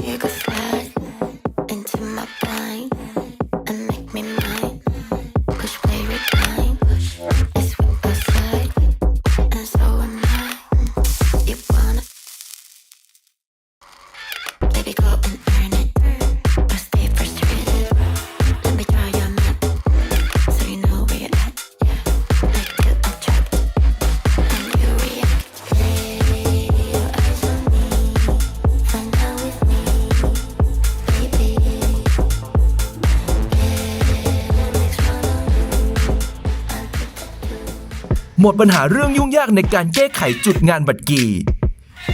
you could fly. หมดปัญหาเรื่องยุ่งยากในการแก้ไขจุดงานบัตรกี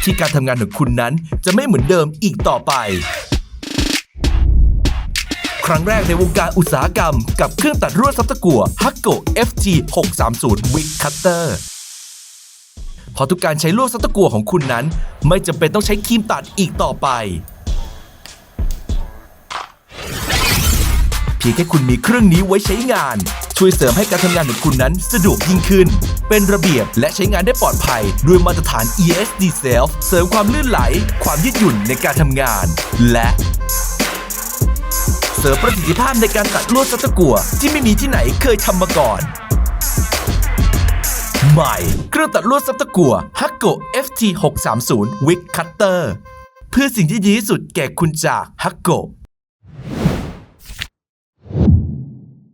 ที่การทำงานของคุณนั้นจะไม่เหมือนเดิมอีกต่อไป ครั้งแรกในวงการอุตสาหกรรมกับเครื่องตัดลวดซับตะกั่ว h u g g o FG 630 Wig Cutter เพราะทุกการใช้ลวดซับตะกั่วของคุณนั้น ไม่จำเป็นต้องใช้ครีมตัดอีกต่อไปเพียงแค่คุณมีเครื่องนี้ไว้ใช้งาน ช่วยเสริมให้การทำงานของคุณนั้นสะดวกยิ่งขึ้น เป็นระเบียบและใช้งานได้ปลอดภัย ด้วยมาตรฐาน ESD Self เสริมความลื่นไหล ความยืดหยุ่นในการทำงาน และ เสริมประสิทธิภาพในการตัดลวดซัตะกัว ที่ไม่มีที่ไหนเคยทำมาก่อน ใหม่ เครื่องตัดลวดซัตะกัว h u g g o FT 630 Wig Cutter เพื่อสิ่งที่ดีที่สุดแก่คุณจาก h u g g o